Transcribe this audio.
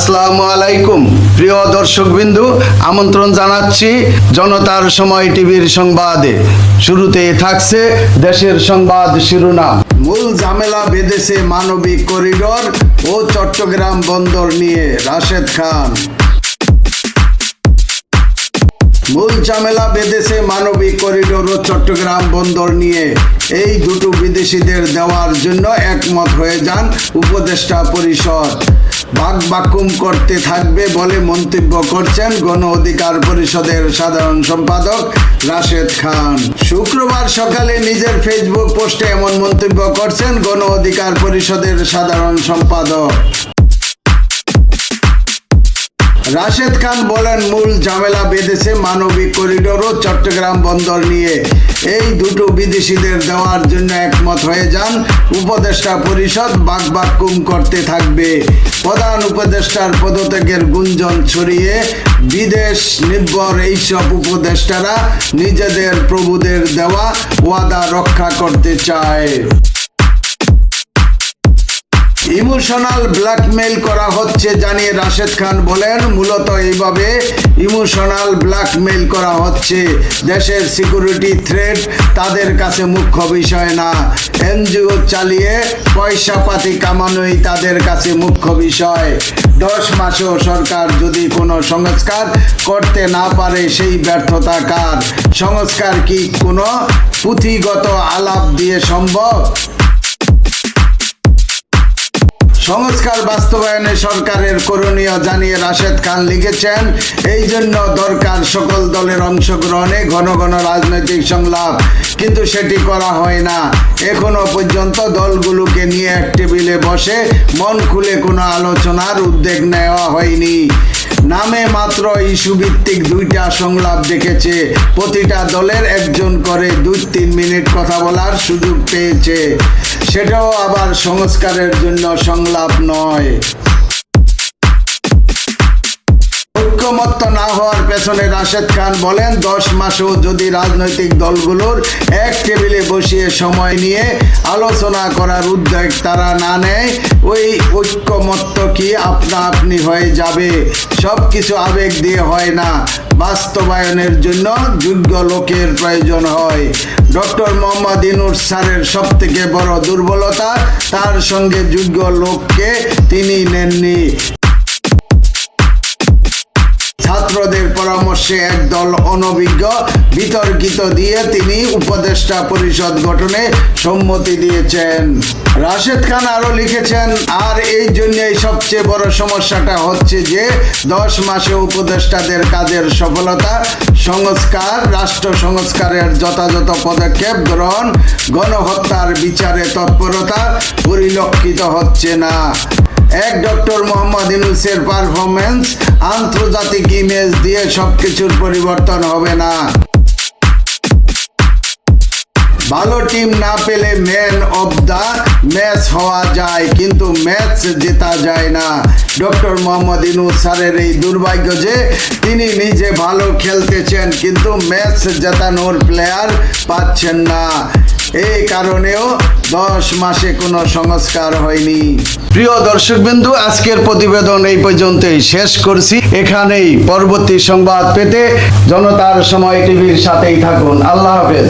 আসসালামু আলাইকুম। প্রিয় দর্শকবিন্দু, আমন্ত্রণ জানাচ্ছি জনতার সময় টিভির সংবাদে। শুরুতে থাকছে দেশের সংবাদ শিরোনাম। মূল ঝামেলা বেঁধেছে মানবিক করিডোর ও চট্টগ্রাম বন্দর নিয়ে রাশেদ খান। মূল ঝামেলা বেঁধেছে মানবিক করিডোর ও চট্টগ্রাম বন্দর নিয়ে। এই দুটো বিদেশিদের দেওয়ার জন্য একমত হয়ে যান উপদেষ্টা পরিষদ। বাক বাকুম করতে থাকবে বলে মন্তব্য করছেন গণ অধিকার পরিষদের সাধারণ সম্পাদক রাশেদ খান। শুক্রবার সকালে নিজের ফেসবুক পোস্টে এমন মন্তব্য করছেন গণ অধিকার পরিষদের সাধারণ সম্পাদক। রাশেদ খান বলেন, মূল ঝামেলা বেঁধেছে মানবিক করিডোর ও চট্টগ্রাম বন্দর নিয়ে। এই দুটো বিদেশিদের দেওয়ার জন্য একমত হয়ে যান উপদেষ্টা পরিষদ বাকবাক্কুম করতে থাকবে। প্রধান উপদেষ্টার পদত্যাগের গুঞ্জন ছড়িয়ে বিদেশ নির্ভর এইসব উপদেষ্টারা নিজেদের প্রভুদের দেওয়া ওয়াদা রক্ষা করতে চায়। ইমোশনাল ব্ল্যাকমেইল করা হচ্ছে জানিয়ে রাশেদ খান বলেন, মূলত এইভাবে ইমোশনাল ব্ল্যাকমেইল করা হচ্ছে। দেশের সিকিউরিটি থ্রেট তাদের কাছে মুখ্য বিষয় না। এনজিও চালিয়ে পয়সা পাতি কামানোই তাদের কাছে মুখ্য বিষয়। দশ মাসেও সরকার যদি কোনো সংস্কার করতে না পারে, সেই ব্যর্থতা কার? সংস্কার কি কোনো পুঁথিগত আলাপ দিয়ে সম্ভব? সংস্কার বাস্তবায়নে সরকারের করণীয় জানিয়ে রাশেদ খান লিখেছেন, এই জন্য দরকার সকল দলের অংশগ্রহণে ঘন ঘন রাজনৈতিক সংলাপ। কিন্তু সেটি করা হয় না। এখনও পর্যন্ত দলগুলোকে নিয়ে এক টেবিলে বসে মন খুলে কোনো আলোচনার উদ্যোগ নেওয়া হয়নি। নামে মাত্র ইস্যু ভিত্তিক দুইটা সংলাপ দেখেছে। প্রতিটা দলের একজন করে দুই তিন মিনিট কথা বলার সুযোগ পেয়েছে। সেটাও আবার সংস্কারের জন্য সংলাপ নয়। ঐক্যমত্য না হওয়ার পেছনে রাশেদ খান বলেন, দশ মাসেও যদি রাজনৈতিক দলগুলোর এক টেবিলে বসিয়ে সময় নিয়ে আলোচনা করার উদ্যোগ তারা না নেয়, ওই ঐক্যমত্য কি আপনা আপনি হয়ে যাবে? সব কিছু আবেগ দিয়ে হয় না। বাস্তবায়নের জন্য যোগ্য লোকের প্রয়োজন হয়। ডক্টর মোহাম্মদ ইনুর স্যারের সব থেকে বড় দুর্বলতা, তার সঙ্গে যোগ্য লোককে তিনি নেননি। ছাত্রদের পরামর্শে একদল অনভিজ্ঞ বিতর্কিত দিয়ে তিনি উপদেষ্টা পরিষদ গঠনে সম্মতি দিয়েছেন। রাশেদ খান আরও লিখেছেন, আর এই জন্যই সবচেয়ে বড় সমস্যাটা হচ্ছে যে দশ মাসে উপদেষ্টাদের কাজের সফলতা, সংস্কার, রাষ্ট্র সংস্কারের যথাযথ পদক্ষেপ গ্রহণ, গণহত্যার বিচারে তৎপরতা পরিলক্ষিত হচ্ছে না। এক ডক্টর মোহাম্মদ ইউনুসের পারফরমেন্স আন্তর্জাতিক ইমেজ দিয়ে সবকিছুর পরিবর্তন হবে না। ভালো টিম না পেলে ম্যান অফ দ্য ম্যাচ হওয়া যায়, কিন্তু ম্যাচ জেতা যায় না। ডক্টর মোহাম্মদ ইনুস স্যারের এই দুর্ভাগ্য যে তিনি নিজে ভালো খেলতেছেন, কিন্তু ম্যাচ জেতানোর প্লেয়ার পাচ্ছেন না। এই কারণেও দশ মাসে কোনো সংস্কার হয়নি। প্রিয় দর্শকবিন্দু, আজকের প্রতিবেদন এই পর্যন্তই শেষ করছি। এখানেই পরবর্তী সংবাদ পেতে জনতার সময় টিভির সাথেই থাকুন। আল্লাহ হাফেজ।